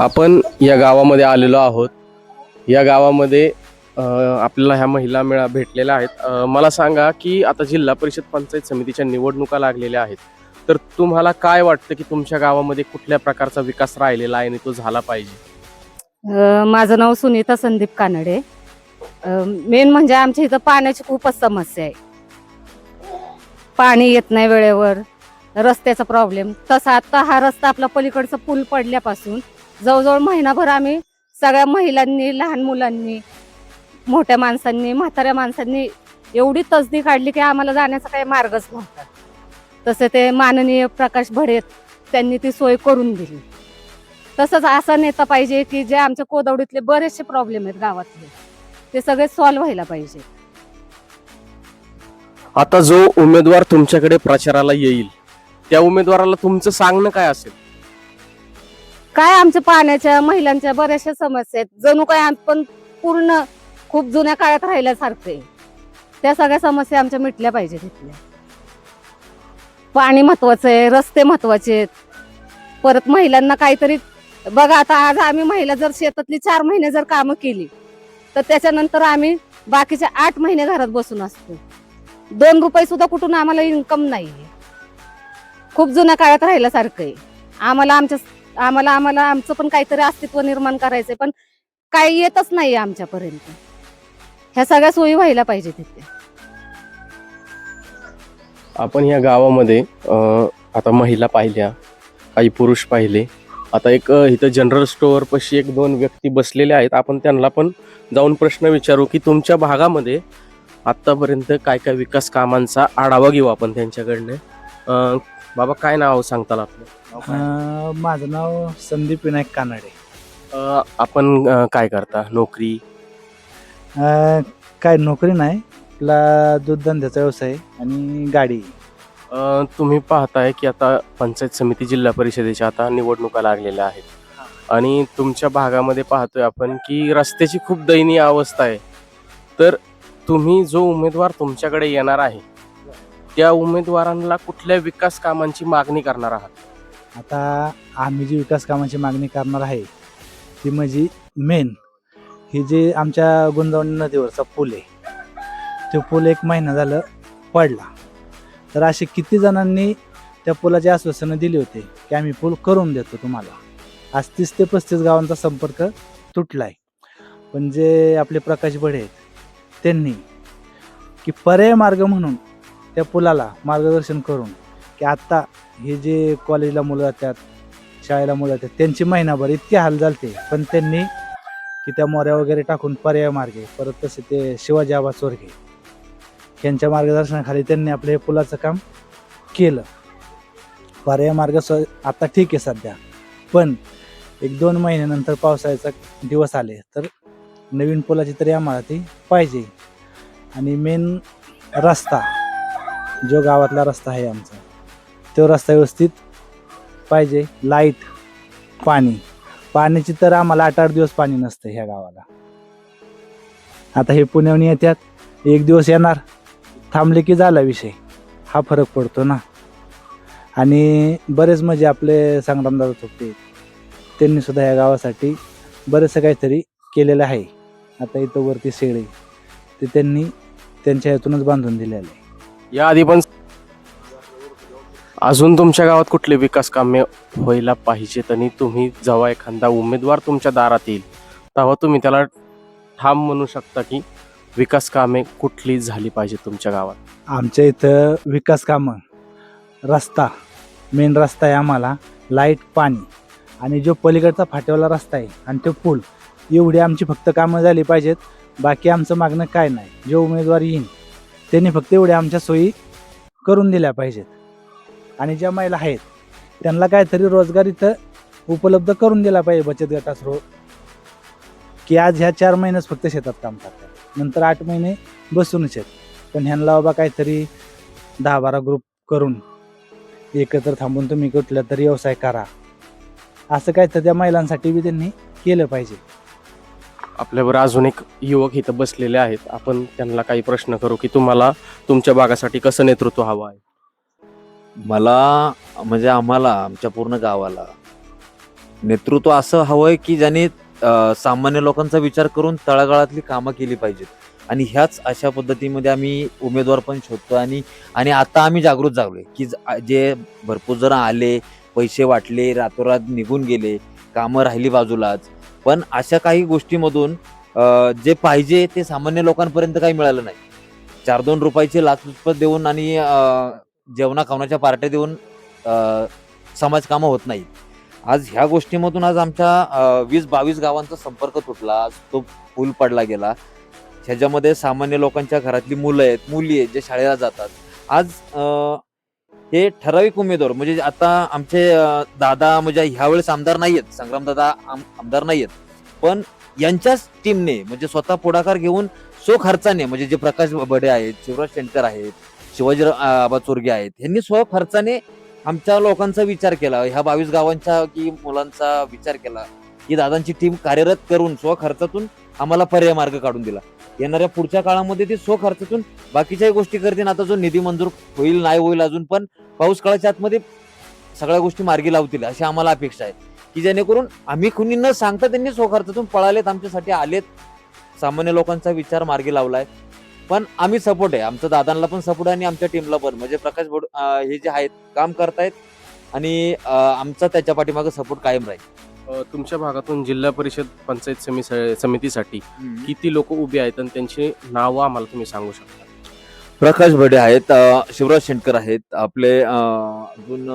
आपण या गावामध्ये आलेलो आहोत. या गावामध्ये आपल्याला ह्या महिला मेळा भेटलेल्या आहेत. मला सांगा की आता जिल्हा परिषद पंचायत समितीच्या निवडणुका लागलेल्या आहेत. तर तुम्हाला काय वाटतं की तुमच्या गावामध्ये कुठल्या प्रकारचा विकास राहिलेला आहे आणि तो झाला पाहिजे? माझं नाव सुनीता संदीप कानडे. मेन म्हणजे आमच्या इथं पाण्याची खूपच समस्या आहे. पाणी येत नाही वेळेवर. रस्त्याचा प्रॉब्लेम तसा आता हा रस्ता आपला पलीकडचा पूल पडल्यापासून जवळजवळ महिनाभर आम्ही सगळ्या महिलांनी लहान मुलांनी मोठ्या माणसांनी म्हाताऱ्या माणसांनी एवढी तसदी काढली की आम्हाला जाण्याचा काही मार्गच नव्हता. तसे ते माननीय प्रकाश भडेत त्यांनी ती सोय करून दिली. तसंच असा नेता पाहिजे की जे आमच्या कोदवडीतले बरेचसे प्रॉब्लेम आहेत गावातले. ते सगळे सॉल्व्ह व्हायला पाहिजे. आता जो उमेदवार तुमच्याकडे प्रचाराला येईल त्या उमेदवाराला तुमचं सांगणं काय असेल? काय आमच्या पाण्याच्या महिलांच्या बऱ्याचशा समस्या आहेत. जणू काय आपण पूर्ण खूप जुन्या काळात राहिल्यासारखं आहे. त्या सगळ्या समस्या आमच्या मिटल्या पाहिजे तिथल्या पाणी महत्वाचं आहे रस्ते महत्त्वाचे आहेत. परत महिलांना काहीतरी बघा आता आज आम्ही महिला जर शेतातली चार महिने जर कामं केली तर त्याच्यानंतर आम्ही बाकीचे आठ महिने घरात बसून असतो. दोन रुपये सुद्धा कुठून आम्हाला इन्कम नाही आहे खूप जुन्या काळात राहिल्यासारखं आहे आम्हाला आमच्या आम्हाला आम्हाला आमचं पण काहीतरी अस्तित्व निर्माण करायचंय पण काही येतच नाही आमच्यापर्यंत. ह्या सगळ्या सोयी व्हायला पाहिजे तिथे. आपण या गावामध्ये आता महिला पाहिल्या काही पुरुष पाहिले. आता एक इथं जनरल स्टोअर पशी एक दोन व्यक्ती बसलेले आहेत. आपण त्यांना पण जाऊन प्रश्न विचारू की तुमच्या भागामध्ये आतापर्यंत काय काय विकास कामांचा आढावा घेऊ आपण त्यांच्याकडनं. बाबा काय नाव सांगताल आपलं? नाव काय? अं, माझं नाव संदीप विनायक कानडे. अ, आपण अ, काय करता? नोकरी? अं, काय नोकरी नाही. आपला दूधधंद्याचा व्यवसाय आणि गाडी. अ, तुम्ही पाहताय की आता पंचायत समिती जिल्हा परिषदेच्या आता निवडणुका लागलेल्या आहेत. आणि तुमच्या भागामध्ये पाहतोय आपण की रस्त्याची खूप दयनीय अवस्था आहे. तर तुम्ही जो उमेदवार तुमच्याकडे येणार आहे त्या उमेदवारांना कुठल्या विकास कामांची मागणी करणार आहात? आता आम्ही जी विकास कामांची मागणी करणार आहे ती म्हणजे मेन. ही जे आमच्या गुंजवणी नदीवरचा पूल आहे तो पूल एक महिना झालं पडला. तर असे किती जणांनी त्या पुलाची आश्वासनं दिली होती की आम्ही पूल करून देतो तुम्हाला. आज तीस ते पस्तीस गावांचा संपर्क तुटला आहे पण जे आपले प्रकाश बडे आहेत त्यांनी की पर्याय मार्ग म्हणून त्या पुलाला मार्गदर्शन करून की आत्ता हे जे कॉलेजला मुलं जातात शाळेला मुलं जातात त्यांची महिनाभर इतकी हाल झालते पण त्यांनी की त्या मोऱ्या वगैरे टाकून पर्याय मार्गे परत तसे ते शिवाजी आबा चोरगे यांच्या मार्गदर्शनाखाली त्यांनी आपलं हे पुलाचं काम केलं. पर्याय मार्ग स आता ठीक आहे सध्या. पण एक दोन महिन्यानंतर पावसाळ्याचा दिवस आले तर नवीन पुलाची तरी आम्हाला ती पाहिजे. आणि मेन रस्ता जो गावातला रस्ता आहे आमचा तो रस्ता व्यवस्थित पाहिजे. लाइट पाणी. पाण्याची तर आम्हाला आठ आठ दिवस पाणी नसतं ह्या गावाला. आता हे पुण्याहून येतात एक दिवस येणार. थांबले की झाला विषय. हा फरक पडतो ना. आणि बरेच म्हणजे आपले संग्रामदादा थोपटे त्यांनी सुद्धा या गावासाठी बरेचसं काहीतरी केलेलं आहे. आता इथं वरती शेळे ते त्यांनी त्यांच्या ह्यातूनच बांधून दिलेलं आहे. या आधी पण अजून तुमच्या गावात कुठले विकास कामे व्हायला पाहिजेत आणि तुम्ही जेव्हा एखादा उमेदवार तुमच्या दारात येईल तेव्हा तुम्ही त्याला ठाम म्हणू शकता की विकास कामे कुठली झाली पाहिजे तुमच्या गावात? आमच्या इथं विकास कामं रस्ता मेन रस्ता आहे आम्हाला लाइट पाणी. आणि जो पलीकडचा फाट्यावाला रस्ता आहे आणि तो पूल एवढी आमची फक्त कामं झाली पाहिजेत. बाकी आमचं मागणं काय नाही. जो उमेदवार येईन त्यांनी फक्त एवढ्या आमच्या सोयी करून दिल्या पाहिजेत. आणि ज्या महिला आहेत त्यांना काहीतरी रोजगार इथं उपलब्ध करून दिला पाहिजे बचत गटासरो की आज ह्या चार महिनेच फक्त शेतात काम करतात. नंतर आठ महिने बसूनच आहेत. पण ह्यांना बाबा काहीतरी दहा बारा ग्रुप करून एकत्र थांबून तुम्ही कुठला तरी व्यवसाय करा. असं काय तर त्या महिलांसाठी बी त्यांनी केलं पाहिजे. आपल्यावर अजून एक युवक इथं बसलेले आहेत. आपण त्यांना काही प्रश्न करू की तुम्हाला तुमच्या भागासाठी कसं नेतृत्व हवं आहे? मला म्हणजे आम्हाला आमच्या पूर्ण गावाला नेतृत्व असं हवंय की ज्याने सामान्य लोकांचा विचार करून तळागाळातली कामं केली पाहिजेत. आणि ह्याच अशा पद्धतीमध्ये आम्ही उमेदवार पण शोधतो आणि आणि आता आम्ही जागृत झालोय की ज- जे भरपूर जण आले पैसे वाटले रातोरात निघून गेले कामं राहिली बाजूलाच. पण अशा काही गोष्टीमधून जे पाहिजे ते सामान्य लोकांपर्यंत काही मिळालं नाही. चार दोन रुपयाची लाचलुचपत देऊन आणि जेवणा खावण्याच्या पार्ट्या देऊन समाजकामं समाज कामं होत नाहीत. आज ह्या गोष्टीमधून आज आमच्या वीस बावीस गावांचा संपर्क तुटला आज तो पूल पडला गेला. ह्याच्यामध्ये सामान्य लोकांच्या घरातली मुलं आहेत मुली आहेत जे शाळेला जातात. आज हे ठराविक उमेदवार म्हणजे आता आमचे दादा म्हणजे ह्यावेळेस आमदार नाही आहेत संग्रामदादा आम- आमदार नाही आहेत पण यांच्याच टीमने म्हणजे स्वतः पुढाकार घेऊन सो खर्चाने म्हणजे जे प्रकाश बडे आहेत शिवराज शेंडकर आहेत शिवाजी आबा चोरगे आहेत यांनी स्व खर्चाने आमच्या लोकांचा विचार केला. ह्या बावीस गावांच्या की मुलांचा विचार केला की दादांची टीम कार्यरत करून स्व खर्चातून आम्हाला पर्याय मार्ग काढून दिला. येणाऱ्या पुढच्या काळामध्ये ते स्व खर्चातून बाकीच्याही गोष्टी करतील. आता जो निधी मंजूर होईल नाही होईल अजून पण पाऊस काळाच्या आतमध्ये सगळ्या गोष्टी मार्गी लावतील अशी आम्हाला अपेक्षा आहे. की जेणेकरून आम्ही कुणी न सांगता त्यांनी स्व खर्चातून पळालेत आमच्यासाठी आलेत. सामान्य लोकांचा विचार मार्गी लावलाय. पण आम्ही सपोर्ट आहे. आमच्या दादांना पण सपोर्ट आहे आणि आमच्या टीमला पण. म्हणजे प्रकाश भोड हे जे आहेत काम करतायत आणि आमचा त्याच्या पाठीमागे सपोर्ट कायम राहील. तुमच्या भागातून जिल्हा परिषद पंचायत समी- समितीसाठी किती लोक उभे आहेत आणि त्यांची नावं आम्हाला तुम्ही सांगू शकता? प्रकाश भडे आहेत शिवराज शेंडकर आहेत आपले अजून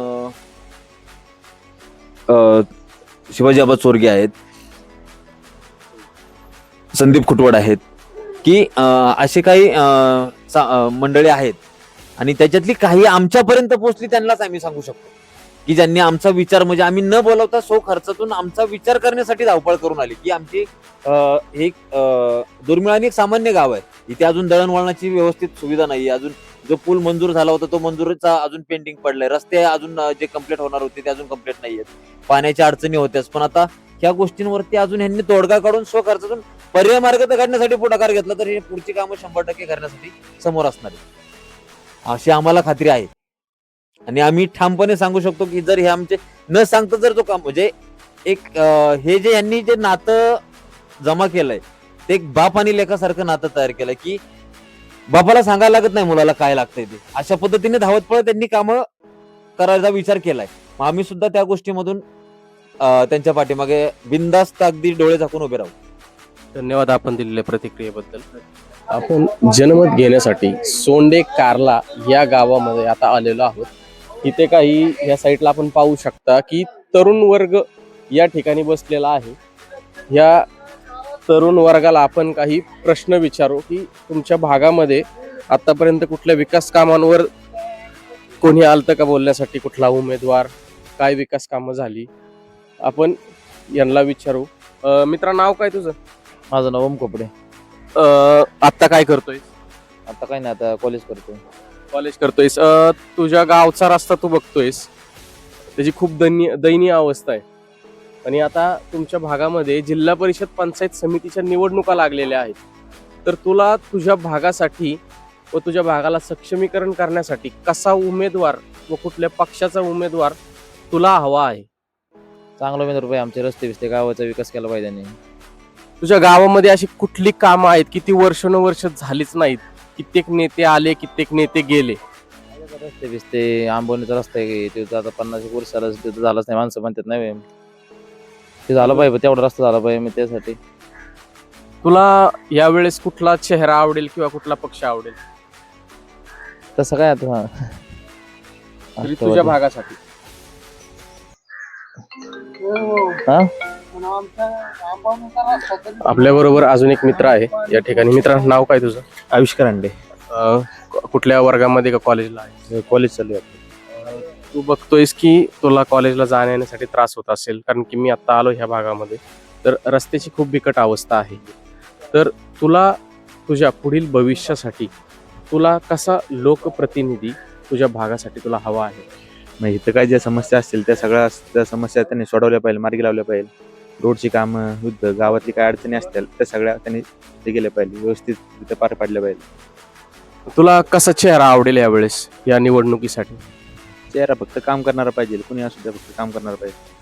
शिवाजी आबा चोरगे आहेत संदीप खुटवड आहेत की असे काही मंडळी आहेत आणि त्याच्यातली काही आमच्यापर्यंत पोहोचली त्यांनाच आम्ही सांगू शकतो. की ज्यांनी आमचा विचार म्हणजे आम्ही न बोलवता सो खर्चातून आमचा विचार करण्यासाठी धावपळ करून आली. की आमची एक दुर्मिळाने दुर्मिळ आणि एक सामान्य गाव आहे. इथे अजून दळणवळणाची व्यवस्थित सुविधा नाही अजून जो पूल मंजूर झाला होता तो मंजूरचा अजून पेंडिंग पडलाय. रस्ते अजून जे कंप्लीट होणार होते ते अजून कंप्लीट नाही आहेत पाण्याच्या अडचणी होत्याच. पण आता ह्या गोष्टींवरती अजून ह्यांनी तोडगा काढून स्व खर्चातून पर्याय मार्ग तर काढण्यासाठी पुढाकार घेतला तर हे पुढची कामं शंभर टक्के करण्यासाठी समोर असणार आहे अशी आम्हाला खात्री आहे. आणि आम्ही ठामपणे सांगू शकतो की जर हे आमचे न सांगता जर तो काम म्हणजे एक हे जे यांनी जे नातं जमा केलंय ते एक बाप आणि लेखासारखं नातं तयार केलं की बापाला सांगायला लागत नाही मुलाला काय लागतंय ते. अशा पद्धतीने धावत पळत त्यांनी कामं करायचा विचार केलाय. मग आम्ही सुद्धा त्या गोष्टीमधून त्यांच्या पाठीमागे बिंदास्त अगदी डोळे झाकून उभे राहू. धन्यवाद आपण दिलेल्या प्रतिक्रियेबद्दल. आपण जनमत घेण्यासाठी सोंडे कार्ला या गावामध्ये आता आलेलो आहोत. इथे काही या साईडला आपण पाहू शकता की तरुण वर्ग या ठिकाणी बसलेला आहे. या तरुण वर्गाला आपण काही प्रश्न विचारू की तुमच्या भागामध्ये आतापर्यंत कुठल्या विकास कामांवर कोणी आलतं का बोलण्यासाठी? कुठला उमेदवार? काय विकास कामं झाली? आपण यांना विचारू. अं, मित्रा नाव काय तुझं? माझं नाव ओम कोपडे. अ, आत्ता काय करतोय? आता काय नाही आता कॉलेज करतो कॉलेज करतोयस. अ, तुझ्या गावचा रस्ता तू बघतोयस. त्याची खूप दयनीय दयनीय अवस्था आहे. आणि आता तुमच्या भागामध्ये जिल्हा परिषद पंचायत समितीच्या निवडणुका लागलेल्या आहेत. तर तुला तुझ्या भागासाठी व तुझ्या भागाला सक्षमीकरण करण्यासाठी कसा उमेदवार व कुठल्या पक्षाचा उमेदवार तुला हवा आहे? चांगलं मेंदूर पाहिजे आमचे रस्ते बिस्ते गावाचा विकास केला पाहिजे त्यांनी. तुझ्या गावामध्ये अशी कुठली कामं आहेत की ती वर्षानुवर्ष झालीच नाहीत? कित्येक नेते आले कित्येक नेते गेले. रस्ते बिस्ते आंबोनीचा रस्ता आहे ते तर आता पन्नास एक वर्ष झालं तिथं झालंच नाही माणसं म्हणतात नाही. ते झालं पाहिजे तेवढा रस्ता झाला पाहिजे मी त्यासाठी. तुला यावेळेस कुठला चेहरा आवडेल किंवा कुठला पक्ष आवडेल? तसं काय आता? तरी तुझ्या भागासाठी. हा? आपल्या बरोबर अजून एक मित्र आहे. या ठिकाणी. मित्र नाव काय तुझं? आविष्कार अंडे अं, क- कुठल्या वर्गामध्ये का कॉलेजला आहे? कॉलेज चालू आहे तू बघतोयस की तुला कॉलेजला जाण्या येण्यासाठी त्रास होत असेल कारण की मी आता आलो ह्या भागामध्ये. तर रस्त्याची खूप बिकट अवस्था आहे. तर तुला तुझ्या पुढील भविष्यासाठी तुला कसा लोकप्रतिनिधी तुझ्या भागासाठी तुला हवा आहे? मग इथं काय ज्या समस्या असतील त्या सगळ्या त्या समस्या त्यांनी सोडवल्या पाहिजे मार्गी लावल्या पाहिजे. रोडची कामं युद्ध गावातली काय अडचणी असतील त्या सगळ्या त्यांनी ते केल्या पाहिजे व्यवस्थित तिथे पार पाडल्या पाहिजे. तुला कसा चेहरा आवडेल यावेळेस या निवडणुकीसाठी? चेहरा फक्त काम करणारा पाहिजे कुणी असू द्या फक्त काम करणारा पाहिजे.